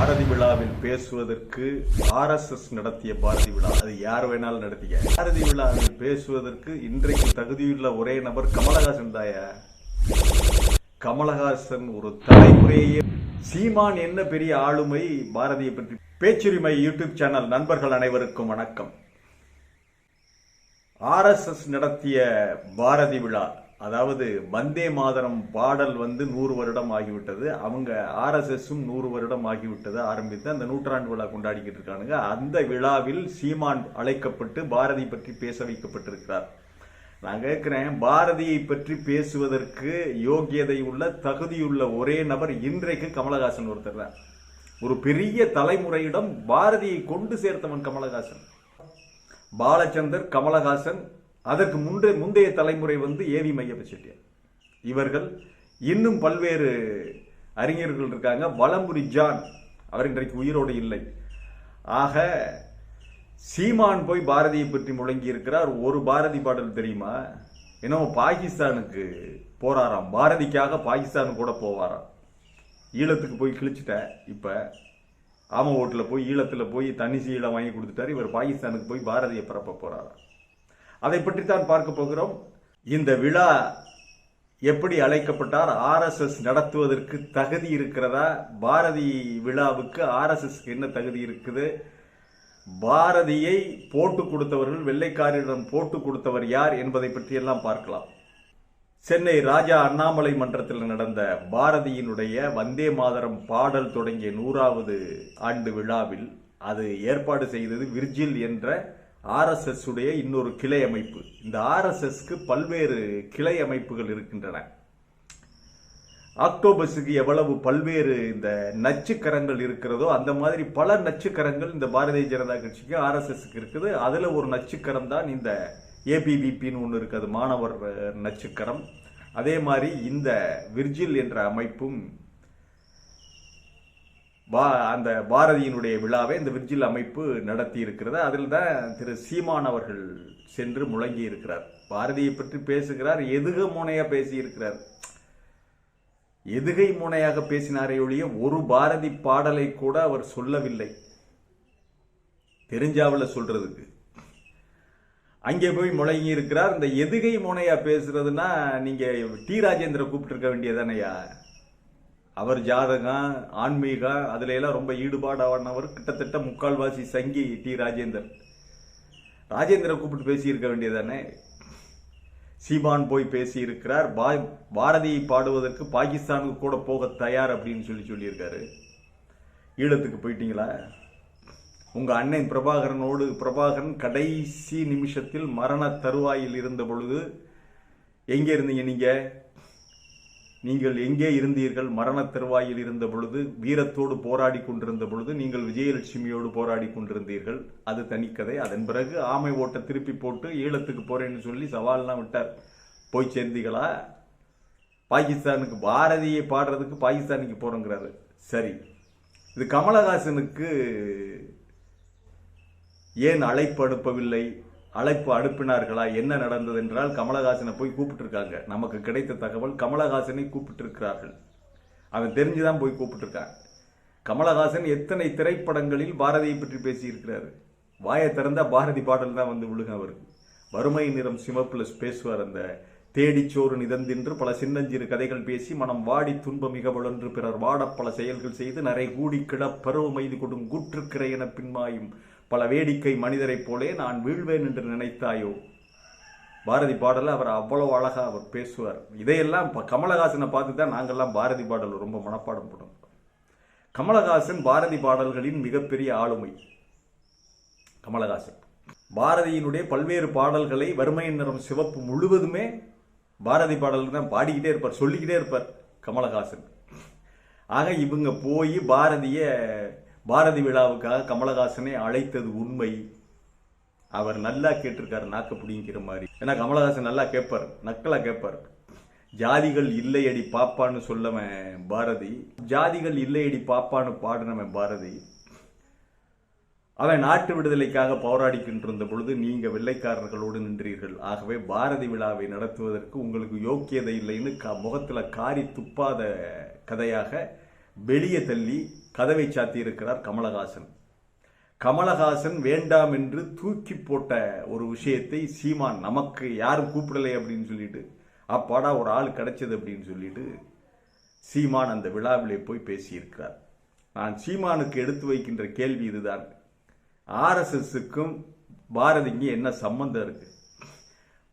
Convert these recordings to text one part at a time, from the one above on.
பாரதி விழாவில் பேசுவதற்கு ஆர்எஸ்எஸ் நடத்திய பாரதி விழா. அது யார் வேணாலும் நடத்திக்க. பாரதி விழாவில் பேசுவதற்கு இன்றைக்கு தகுதியுள்ள ஒரே நபர் கமலஹாசன் தாயா. கமலஹாசன் ஒரு தலைமுறையே சீமான் என்ன பெரிய ஆளுமை பாரதியை பற்றி பேச்சுரிமை யூடியூப் சேனல் நண்பர்கள் அனைவருக்கும் வணக்கம். ஆர்எஸ்எஸ் நடத்திய பாரதி விழா. அதாவது வந்தே மாதரம் பாடல் வந்து நூறு வருடம் ஆகிவிட்டது. அவங்க ஆர்எஸ்எஸும் நூறு வருடம் ஆகிவிட்டது ஆரம்பித்து அந்த நூற்றாண்டு விழா கொண்டாடிக்கிட்டு இருக்கானுங்க. அந்த விழாவில் சீமான் அழைக்கப்பட்டு பாரதி பற்றி பேச வைக்கப்பட்டிருக்கிறார். நான் கேட்குறேன் பாரதியை பற்றி பேசுவதற்கு யோக்கியதை உள்ள தகுதியுள்ள ஒரே நபர் இன்றைக்கு கமலஹாசன் ஒருத்தர் தான். ஒரு பெரிய தலைமுறையிடம் பாரதியை கொண்டு சேர்த்தவன் கமலஹாசன். பாலச்சந்தர் கமலஹாசன் அதற்கு முன்றே முந்தைய தலைமுறை வந்து ஏவி மையப்ப செட்டியார் இவர்கள் இன்னும் பல்வேறு அறிஞர்கள் இருக்காங்க. வலம்புரி ஜான் அவர் இன்றைக்கு உயிரோடு இல்லை. ஆக சீமான் போய் பாரதியை பற்றி முழங்கி இருக்கிறார் ஒரு பாரதி பாடல் தெரியுமா? என்னவோ பாகிஸ்தானுக்கு போறாராம். பாரதிக்காக பாகிஸ்தான் கூட போவாராம். ஈழத்துக்கு போய் கிழிச்சிட்டேன் இப்போ ஆம ஓட்டில் போய் ஈழத்தில் போய் தனி சீலம் வாங்கி கொடுத்துட்டாரு. இவர் பாகிஸ்தானுக்கு போய் பாரதியை பரப்ப போகிறாராம் அதை பற்றி தான் பார்க்க போகிறோம். இந்த விழா எப்படி அழைக்கப்பட்டார்? ஆர்எஸ்எஸ் நடத்துவதற்கு தகுதி இருக்கிறதா? பாரதி விழாவுக்கு ஆர்எஸ்எஸ்க்கு என்ன தகுதி இருக்குது? பாரதியை போட்டு கொடுத்தவர்கள் வெள்ளைக்காரரிடம் போட்டு கொடுத்தவர் யார் என்பதை பற்றியெல்லாம் பார்க்கலாம். சென்னை ராஜா அண்ணாமலை மன்றத்தில் நடந்த பாரதியினுடைய வந்தே மாதரம் பாடல் தொடங்கிய நூறாவது ஆண்டு விழாவில் அது ஏற்பாடு செய்தது விர்ஜில் என்ற ஆர்எஸ்எஸ் உடைய இன்னொரு கிளை அமைப்பு இந்த ஆர்எஸ்எஸ்க்கு பல்வேறு கிளை அமைப்புகள் இருக்கின்றன. ஆக்டோபஸுக்கு எவ்வளவு பல்வேறு இந்த நச்சுக்கரங்கள் இருக்கிறதோ அந்த மாதிரி பல நச்சுக்கரங்கள் இந்த பாரதிய ஜனதா கட்சிக்கு ஆர்எஸ்எஸ்க்கு இருக்குது. அதில் ஒரு நச்சுக்கரம் தான் இந்த ஏபிவிபின்னு ஒன்று இருக்குது மாணவர் நச்சுக்கரம். அதே மாதிரி இந்த விர்ஜில் என்ற அமைப்பும் பா அந்த பாரதியினுடைய விழாவை இந்த விர்ஜில் அமைப்பு நடத்தி இருக்கிறது அதில் தான் திரு சீமான் அவர்கள் சென்று முழங்கி இருக்கிறார் பாரதியை பற்றி பேசுகிறார் எதுக முனையாக பேசியிருக்கிறார். எதுகை முனையாக பேசினாரே ஒழிய ஒரு பாரதி பாடலை கூட அவர் சொல்லவில்லை. தெரிஞ்சாவில் சொல்றதுக்கு. அங்கே போய் முழங்கி இருக்கிறார் இந்த எதுகை முனையா பேசுறதுன்னா நீங்க டி ராஜேந்திர கூப்பிட்டு இருக்க வேண்டியதானையா அவர் ஜாதகம் ஆன்மீகம் அதுல எல்லாம் ரொம்ப ஈடுபாடானவர். கிட்டத்தட்ட முக்கால்வாசி சங்கி டி ராஜேந்தர். ராஜேந்திர கூப்பிட்டு பேசியிருக்க வேண்டியதானே? சீமான் போய் பேசி இருக்கிறார் பா- பாரதியை பாடுவதற்கு பாகிஸ்தானுக்கு கூட போக தயார் அப்படின்னு சொல்லி சொல்லியிருக்காரு. ஈழத்துக்கு போயிட்டீங்களா? உங்கள் அண்ணன் பிரபாகரனோடு பிரபாகரன் கடைசி நிமிஷத்தில் மரண தருவாயில் இருந்த பொழுது எங்கே இருந்தீங்க நீங்கள் நீங்கள் எங்கே இருந்தீர்கள்? மரண தருவாயில் இருந்த பொழுது வீரத்தோடு போராடி கொண்டிருந்த பொழுது நீங்கள் விஜயலட்சுமியோடு போராடி கொண்டிருந்தீர்கள். அது தனிக்கதை அதன் பிறகு ஆமை ஓட்ட திருப்பி போட்டு ஈழத்துக்கு போறேன்னு சொல்லி சவால்லாம் விட்டார். போய் சேர்ந்தீங்களா பாகிஸ்தானுக்கு பாரதியை பாடுறதுக்கு பாகிஸ்தானுக்கு போறோங்கிறாரு. சரி. இது கமலஹாசனுக்கு ஏன் அழைப்பு அனுப்பவில்லை? அழைப்பு அனுப்பினார்களா? என்ன நடந்தது என்றால் கமலஹாசனை போய் கூப்பிட்டுருக்காங்க. நமக்கு கிடைத்த தகவல் கமலஹாசனை கூப்பிட்டிருக்கிறார்கள். அவன் தெரிஞ்சுதான் போய் கூப்பிட்டுருக்கான். கமலஹாசன் எத்தனை திரைப்படங்களில் பாரதியை பற்றி பேசியிருக்கிறார்? வாயை திறந்தா பாரதி பாடல் தான் வந்து விழுகும் அவருக்கு. வறுமை நிறம் சிமப்பில் பேசுவார் அந்த தேடிச்சோறு நிதந்தின்று பல சின்னஞ்சிறு கதைகள் பேசி மனம் வாடி துன்பம் மிக வளன்று பிறர் வாட பல செயல்கள் செய்து நரை கூடி கிளப் பருவமைது கொடும் கூற்றுக்கிற என பின்மாயும் பல வேடிக்கை மனிதரைப் போலே நான் வீழ்வேன் என்று நினைத்தாயோ? பாரதி பாடல அவர் அவ்வளோ அழகாக அவர் பேசுவார். இதையெல்லாம் இப்போ கமலஹாசனை பார்த்து தான் நாங்கள்லாம் பாரதி பாடல் ரொம்ப மனப்பாடம் பண்ணுவோம் கமலஹாசன் பாரதி பாடல்களின் மிகப்பெரிய ஆளுமை. கமலஹாசன். பாரதியினுடைய பல்வேறு பாடல்களை வறுமையின் நிறம் சிவப்பு முழுவதுமே பாரதி பாடல் தான் பாடிக்கிட்டே இருப்பார் சொல்லிக்கிட்டே இருப்பார் கமலஹாசன். ஆக இவங்க போய் பாரதிய பாரதி விழாவுக்காக கமலஹாசனை அழைத்தது உண்மை. அவர் நல்லா கேட்டிருக்காரு நாக்க பிடிங்கிற மாதிரி. ஏன்னா கமலஹாசன் நல்லா கேட்பார் நக்கலாக கேட்பார். ஜாதிகள் இல்லையடி பாப்பான்னு சொல்லவன் பாரதி. ஜாதிகள் இல்லையடி பாப்பான்னு பாடினவன் பாரதி. அவன் நாட்டு விடுதலைக்காக போராடிக்கின்றிருந்த பொழுது நீங்க வெள்ளைக்காரர்களோடு நின்றீர்கள். ஆகவே பாரதி விழாவை நடத்துவதற்கு உங்களுக்கு யோக்கியதை இல்லைன்னு க- முகத்துல காரி துப்பாத கதையாக வெளியே தள்ளி கதவை சாத்தியிருக்கிறார் கமலஹாசன். கமலஹாசன் வேண்டாம் என்று தூக்கி போட்ட ஒரு விஷயத்தை சீமான் நமக்கு யாரும் கூப்பிடலை அப்படின்னு சொல்லிட்டு அப்பாடா ஒரு ஆள் கிடைச்சது அப்படின்னு சொல்லிட்டு சீமான் அந்த விழாவிலே போய் பேசியிருக்கிறார். நான் சீமானுக்கு எடுத்து வைக்கின்ற கேள்வி இதுதான். ஆர்எஸ்எஸ்க்கும் பாரதிக்கு என்ன சம்பந்தம் இருக்கு?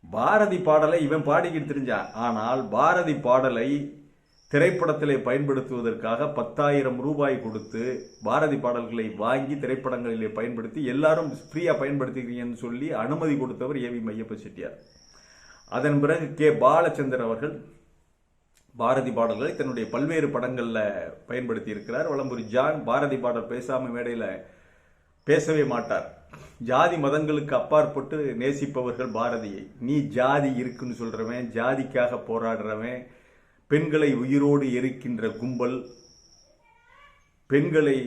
பாரதி பாடலை இவன் பாடிக்கிட்டு தெரிஞ்சான். ஆனால் பாரதி பாடலை திரைப்படத்திலே பயன்படுத்துவதற்காக பத்தாயிரம் ரூபாய் கொடுத்து பாரதி பாடல்களை வாங்கி திரைப்படங்களிலே பயன்படுத்தி எல்லாரும் ஃப்ரீயாக பயன்படுத்திக்கிறீங்கன்னு சொல்லி அனுமதி கொடுத்தவர் ஏவி மையப்ப செட்டியார். அதன் பிறகு கே. பாலச்சந்தர் அவர்கள் பாரதி பாடல்களை தன்னுடைய பல்வேறு படங்களில் பயன்படுத்தி இருக்கிறார் வளம்புரி ஜான் பாரதி பாடல் பேசாமல் மேடையில் பேசவே மாட்டார். ஜாதி மதங்களுக்கு அப்பாற்பட்டு நேசிப்பவர்கள் பாரதியை. நீ ஜாதி இருக்குன்னு சொல்கிறவன் ஜாதிக்காக போராடுறவன் பெண்களை உயிரோடு எரிக்கின்ற கும்பல் பெண்களை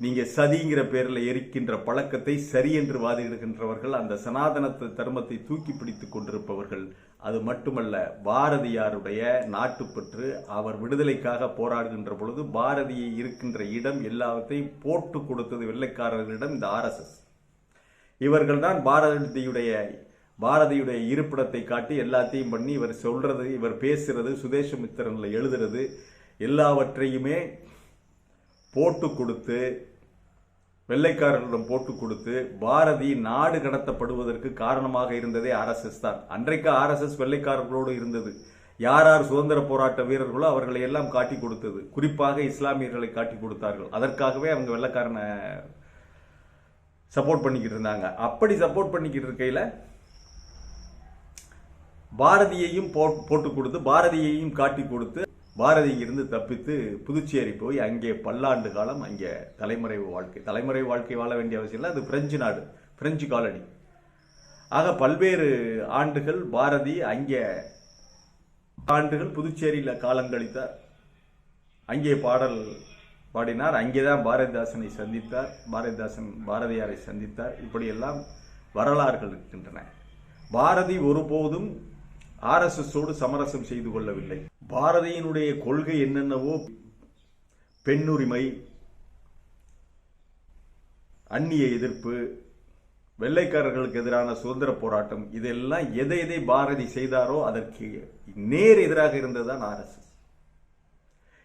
நீங்கள் சதிங்கிற பேரில் எரிக்கின்ற பழக்கத்தை சரி என்று வாதிடுகின்றவர்கள் அந்த சனாதன தர்மத்தை தூக்கி பிடித்து கொண்டிருப்பவர்கள். அது மட்டுமல்ல பாரதியாருடைய நாட்டுப்பற்று அவர் விடுதலைக்காக போராடுகின்ற பொழுது பாரதியை இருக்கின்ற இடம் எல்லாவற்றையும் போட்டு கொடுத்தது வெள்ளைக்காரர்களிடம் இந்த ஆர்எஸ்எஸ் இவர்கள்தான் பாரதியுடைய பாரதியுடைய இருப்பிடத்தை காட்டி எல்லாத்தையும் பண்ணி இவர் சொல்றது இவர் பேசுறது சுதேசமித்திரன்ல எழுதுறது எல்லாவற்றையுமே போட்டு கொடுத்து வெள்ளைக்காரர்களிடம் போட்டு கொடுத்து பாரதி நாடு கடத்தப்படுவதற்கு காரணமாக இருந்ததே ஆர்எஸ்எஸ் தான். அன்றைக்கு ஆர்எஸ்எஸ் வெள்ளைக்காரர்களோடு இருந்தது. யார் யார் சுதந்திர போராட்ட வீரர்களோ அவர்களை எல்லாம் காட்டி கொடுத்தது. குறிப்பாக இஸ்லாமியர்களை காட்டி கொடுத்தார்கள். அதற்காகவே அவங்க வெள்ளைக்காரனை சப்போர்ட் பண்ணிக்கிட்டு இருந்தாங்க. அப்படி சப்போர்ட் பண்ணிக்கிட்டு இருக்கையில் பாரதியையும் போட்- போட்டு கொடுத்து பாரதியையும் காட்டி கொடுத்து பாரதியிலிருந்து தப்பித்து புதுச்சேரி போய் அங்கே பல்லாண்டு காலம் அங்கே தலைமறைவு வாழ்க்கை. தலைமறைவு வாழ்க்கை வாழ வேண்டிய அவசியம் இல்லை. அது பிரெஞ்சு நாடு பிரெஞ்சு காலனி. ஆக பல்வேறு ஆண்டுகள் பாரதி அங்கே ஆண்டுகள் புதுச்சேரியில் காலங்கழித்தார் அங்கே பாடல் பாடினார். அங்கே தான் பாரதிதாசனை சந்தித்தார். பாரதிதாசன் பாரதியாரை சந்தித்தார். இப்படியெல்லாம் வரலாறுகள் இருக்கின்றன. பாரதி ஒருபோதும் ஆர்எஸ்எஸோடு சமரசம் செய்து கொள்ளவில்லை. பாரதியினுடைய கொள்கை என்னென்னவோ பெண்ணுரிமை அந்நிய எதிர்ப்பு வெள்ளைக்காரர்களுக்கு எதிரான சுதந்திர போராட்டம் இதெல்லாம் எதை எதை பாரதி செய்தாரோ அதற்கு நேர் எதிராக இருந்ததுதான் ஆர்எஸ்எஸ்.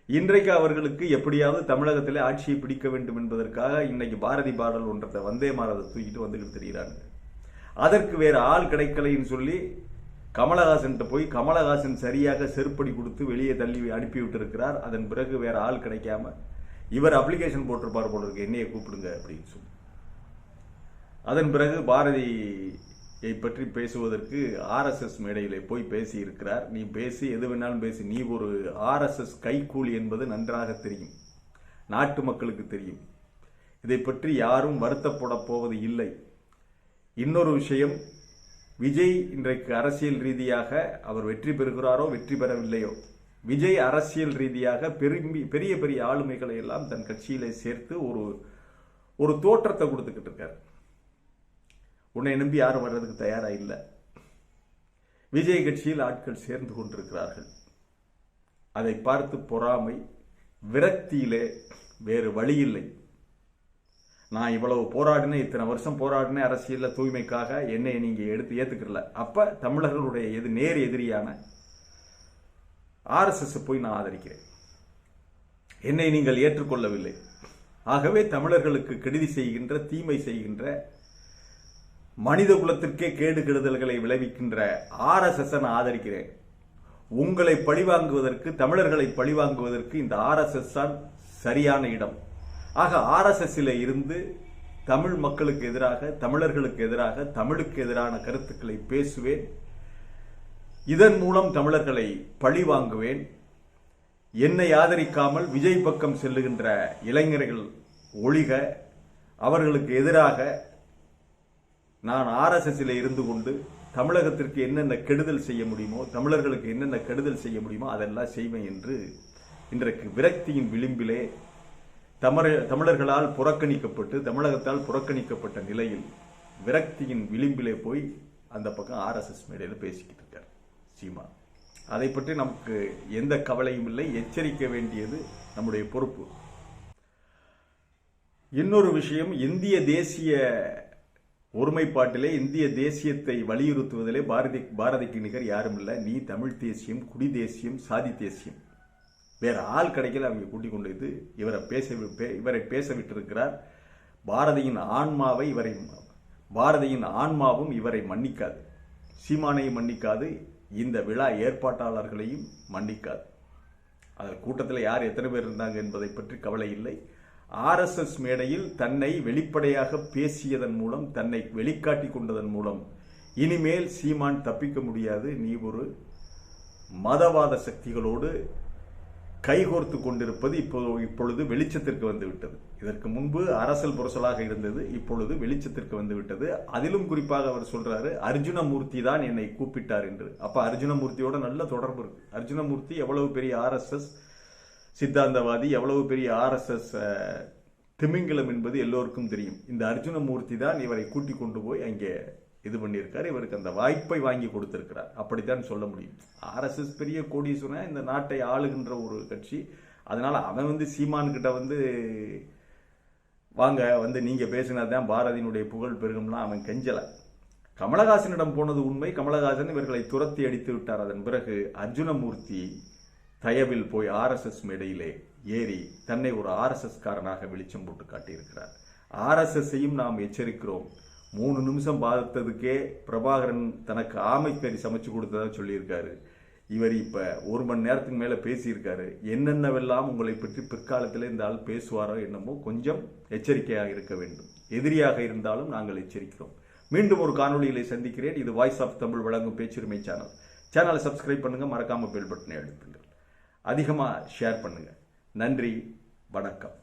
இன்றைக்கு அவர்களுக்கு எப்படியாவது தமிழகத்தில் ஆட்சியை பிடிக்க வேண்டும் என்பதற்காக இன்னைக்கு பாரதி பாடல் ஒன்றத்தை வந்தே மாறதை தூக்கிட்டு வந்துக்கிட்டு தெரிகிறாங்க அதற்கு வேறு ஆள் கிடைக்கலைன்னு சொல்லி கமலஹாசன் போய் கமலஹாசன் சரியாக செருப்படி கொடுத்து வெளியே தள்ளி அனுப்பி விட்டிருக்கிறார் அதன் பிறகு வேற ஆள் கிடைக்காம இவர் அப்ளிகேஷன் போட்டிருப்பார் போல இருக்கு. என்னையை கூப்பிடுங்க அப்படின்னு சொல்லி. அதன் பிறகு பாரதியை பற்றி பேசுவதற்கு ஆர்எஸ்எஸ் மேடையிலே போய் பேசி இருக்கிறார் நீ பேசி எது வேணாலும் பேசி. நீ ஒரு ஆர்எஸ்எஸ் கைக்கூலி என்பது நன்றாக தெரியும். நாட்டு மக்களுக்கு தெரியும். இதை பற்றி யாரும் வருத்தப்பட போவது இல்லை. இன்னொரு விஷயம் விஜய் இன்றைக்கு அரசியல் ரீதியாக அவர் வெற்றி பெறுகிறாரோ வெற்றி பெறவில்லையோ? விஜய் அரசியல் ரீதியாக பெரும்பி பெரிய பெரிய ஆளுமைகளை எல்லாம் தன் கட்சியிலே சேர்த்து ஒரு ஒரு தோற்றத்தை கொடுத்துக்கிட்டு இருக்கார். உன்னை நம்பி யாரும் வர்றதுக்கு தயாரா இல்லை. விஜய் கட்சியில் ஆட்கள் சேர்ந்து கொண்டிருக்கிறார்கள். அதை பார்த்து பொறாமை விரக்தியிலே வேறு வழி இல்லை. நான் இவ்வளவு போராடினேன் இத்தனை வருஷம் போராடினேன் அரசியலில் தூய்மைக்காக என்னை நீங்கள் எடுத்து ஏற்றுக்கிறல அப்போ தமிழர்களுடைய எது நேர் எதிரியான ஆர்எஸ்எஸ் போய் நான் ஆதரிக்கிறேன். என்னை நீங்கள் ஏற்றுக்கொள்ளவில்லை. ஆகவே தமிழர்களுக்கு கெடுதி செய்கின்ற தீமை செய்கின்ற மனித குலத்திற்கே கேடு கெடுதல்களை விளைவிக்கின்ற ஆர்எஸ்எஸ் நான் ஆதரிக்கிறேன். உங்களை பழிவாங்குவதற்கு தமிழர்களை பழிவாங்குவதற்கு இந்த ஆர்எஸ்எஸ் தான் சரியான இடம். ஆக ஆர்எஸ்எஸ்ல இருந்து தமிழ் மக்களுக்கு எதிராக தமிழர்களுக்கு எதிராக தமிழுக்கு எதிரான கருத்துக்களை பேசுவேன். இதன் மூலம் தமிழர்களை பழி வாங்குவேன். என்னை ஆதரிக்காமல் விஜய் பக்கம் செல்லுகின்ற இளைஞர்கள் ஒழிக. அவர்களுக்கு எதிராக நான் ஆர்எஸ்எஸ்ல இருந்து கொண்டு தமிழகத்திற்கு என்னென்ன கெடுதல் செய்ய முடியுமோ தமிழர்களுக்கு என்னென்ன கெடுதல் செய்ய முடியுமோ அதெல்லாம் செய்வேன் என்று இன்றைக்கு விரக்தியின் விளிம்பிலே தமிழ தமிழர்களால் புறக்கணிக்கப்பட்டு தமிழகத்தால் புறக்கணிக்கப்பட்ட நிலையில் விரக்தியின் விளிம்பிலே போய் அந்த பக்கம் ஆர்எஸ்எஸ் மேடையில் பேசிக்கிட்டு இருக்கார் சீமா. அதை பற்றி நமக்கு எந்த கவலையும் இல்லை. எச்சரிக்க வேண்டியது நம்முடைய பொறுப்பு. இன்னொரு விஷயம் இந்திய தேசிய ஒருமைப்பாட்டிலே இந்திய தேசியத்தை வலியுறுத்துவதிலே பாரதி பாரதிக்கு நிகர் யாரும் இல்லை. நீ தமிழ் தேசியம் குடி தேசியம் சாதி தேசியம். வேற ஆள் கிடைக்கல அவங்க கூட்டிக் கொண்டு வந்து இவரை பேச பே- இவரை பேச விட்டிருக்கிறார். பாரதியின் ஆன்மாவை இவரை பாரதியின் ஆன்மாவும் இவரை மன்னிக்காது. சீமானையும் மன்னிக்காது இந்த விழா ஏற்பாட்டாளர்களையும் மன்னிக்காது. அதில் கூட்டத்தில் யார் எத்தனை பேர் இருந்தாங்க என்பதை பற்றி கவலை இல்லை. ஆர்எஸ்எஸ் மேடையில் தன்னை வெளிப்படையாக பேசியதன் மூலம் தன்னை வெளிக்காட்டி கொண்டதன் மூலம் இனிமேல் சீமான் தப்பிக்க முடியாது. நீ ஒரு மதவாத சக்திகளோடு கைகோர்த்து கொண்டிருப்பது இப்போது இப்பொழுது வெளிச்சத்திற்கு வந்துவிட்டது. இதற்கு முன்பு அரசல் புரசலாக இருந்தது இப்பொழுது வெளிச்சத்திற்கு வந்து விட்டது அதிலும் குறிப்பாக அவர் சொல்றாரு அர்ஜுனமூர்த்தி தான் என்னை கூப்பிட்டார் என்று. அப்ப அர்ஜுனமூர்த்தியோட நல்ல தொடர்பு இருக்கு. அர்ஜுனமூர்த்தி எவ்வளவு பெரிய ஆர்எஸ்எஸ் சித்தாந்தவாதி எவ்வளவு பெரிய ஆர்எஸ்எஸ் திமிங்கலம் என்பது எல்லோருக்கும் தெரியும். இந்த அர்ஜுனமூர்த்தி தான் இவரை கூட்டிக் கொண்டு போய் அங்கே இது பண்ணியிருக்காரு. இவருக்கு அந்த வாய்ப்பை வாங்கி கொடுத்துருக்கிறார். அப்படித்தான் சொல்ல முடியும். ஆர்எஸ்எஸ் பெரிய கோடீஸ்வரன் இந்த நாட்டை ஆளுகின்ற ஒரு கட்சி. அதனால் அவன் வந்து சீமான்கிட்ட வந்து வாங்க வந்து நீங்க பேசினாதான் பாரதியினுடைய புகழ் பெருகும்லாம் அவன் கெஞ்சலை. கமலஹாசனிடம் போனது உண்மை. கமலஹாசன் இவர்களை துரத்தி அடித்து விட்டார். அதன் பிறகு அர்ஜுனமூர்த்தி தயவில் போய் ஆர்எஸ்எஸ் மேடையிலே ஏறி தன்னை ஒரு ஆர்எஸ்எஸ்காரனாக வெளிச்சம் போட்டு காட்டியிருக்கிறார். ஆர்எஸ்எஸ்ஸையும் நாம் எச்சரிக்கிறோம். மூணு நிமிஷம் பார்த்ததுக்கே பிரபாகரன் தனக்கு ஆமைக்கறி சமைச்சு கொடுத்ததா சொல்லியிருக்காரு. இவர் இப்போ ஒரு மணி நேரத்துக்கு மேலே பேசியிருக்காரு. என்னென்னவெல்லாம் உங்களை பற்றி பிற்காலத்தில் இந்த ஆள் பேசுவாரோ என்னமோ கொஞ்சம் எச்சரிக்கையாக இருக்க வேண்டும். எதிரியாக இருந்தாலும் நாங்கள் எச்சரிக்கிறோம். மீண்டும் ஒரு காணொலிகளை சந்திக்கிறேன். இது வாய்ஸ் ஆஃப் தமிழ் வழங்கும் பேச்சுரிமை சேனல் சேனலை சப்ஸ்கிரைப் பண்ணுங்கள் மறக்காமல் பெல் பட்டனை அழுத்துங்கள். அதிகமாக ஷேர் பண்ணுங்கள் நன்றி வணக்கம்.